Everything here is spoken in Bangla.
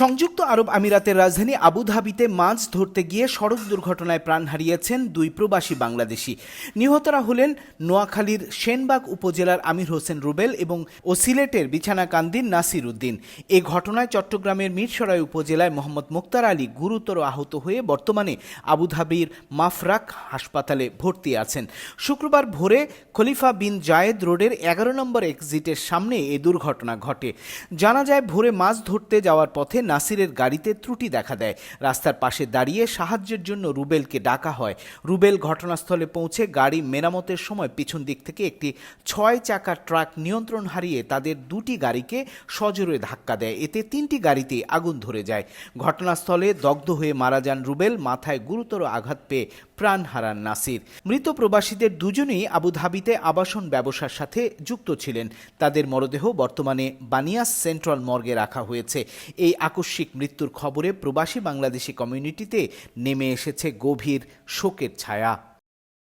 সংযুক্ত আরব আমিরাতের রাজধানী আবুধাবিতে মাছ ধরতে গিয়ে সড়ক দুর্ঘটনায় প্রাণ হারিয়েছেন দুই প্রবাসী বাংলাদেশি। নিহতরা হলেন নোয়াখালীর সেনবাগ উপজেলার আমির হোসেন রুবেল এবং ও সিলেটের বিছানাকান্দির নাসির উদ্দিন। এ ঘটনায় চট্টগ্রামের মিরসরাই উপজেলায় মোহাম্মদ মুক্তার আলী গুরুতর আহত হয়ে বর্তমানে আবুধাবির মাফরাক হাসপাতালে ভর্তি আছেন। শুক্রবার ভোরে খলিফা বিন জায়েদ রোডের এগারো নম্বর এক্সিটের সামনে এ দুর্ঘটনা ঘটে। জানা যায়, ভোরে মাছ ধরতে যাওয়ার পথে নাসিরের গাড়িতে ত্রুটি দেখা দেয়। রাস্তার পাশে দাঁড়িয়ে সাহায্যের জন্য রুবেলকে ডাকা হয়। রুবেল ঘটনাস্থলে পৌঁছে গাড়ি মেরামতের সময় পিছন দিক থেকে একটি ছয় চাকার ট্রাক নিয়ন্ত্রণ হারিয়ে তাদের দুটি গাড়িকে সজোরে ধাক্কা দেয়। এতে তিনটি গাড়িতে আগুন ধরে যায়। ঘটনাস্থলে দগ্ধ হয়ে মারা যান রুবেল, মাথায় গুরুতর আঘাত পেয়ে প্রাণ হারান নাসির। মৃত প্রবাসীদের দুজনেই আবুধাবিতে আবাসন ব্যবসার সাথে যুক্ত ছিলেন। তাদের মরদেহ বর্তমানে বানিয়াস সেন্ট্রাল মর্গে রাখা হয়েছে। এই আকস্মিক মৃত্যুর খবরে প্রবাসী বাংলাদেশি কমিউনিটিতে নেমে এসেছে গভীর শোকের ছায়া।